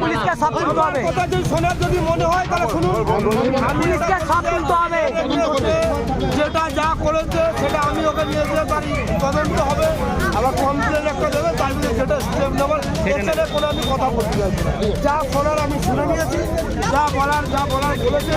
পুলিশকে সব তুলতে হবে। কথা যদি শোনার যদি মনে হয় তাহলে শুনুন। পুলিশকে সব তুলতে হবে। যেটা যা করেছে সেটা আমি ওকে নিয়ে যেতে পারি তদন্ত হবে। আবার কমপ্লেন একটা দেবে তার বিরুদ্ধে যেটা স্টেপ নেবার সেখানে কোনো আমি কথা বলতে চাইছি যা শোনার আমি শুনে নিয়েছি যা বলার যা বলার বলেছে।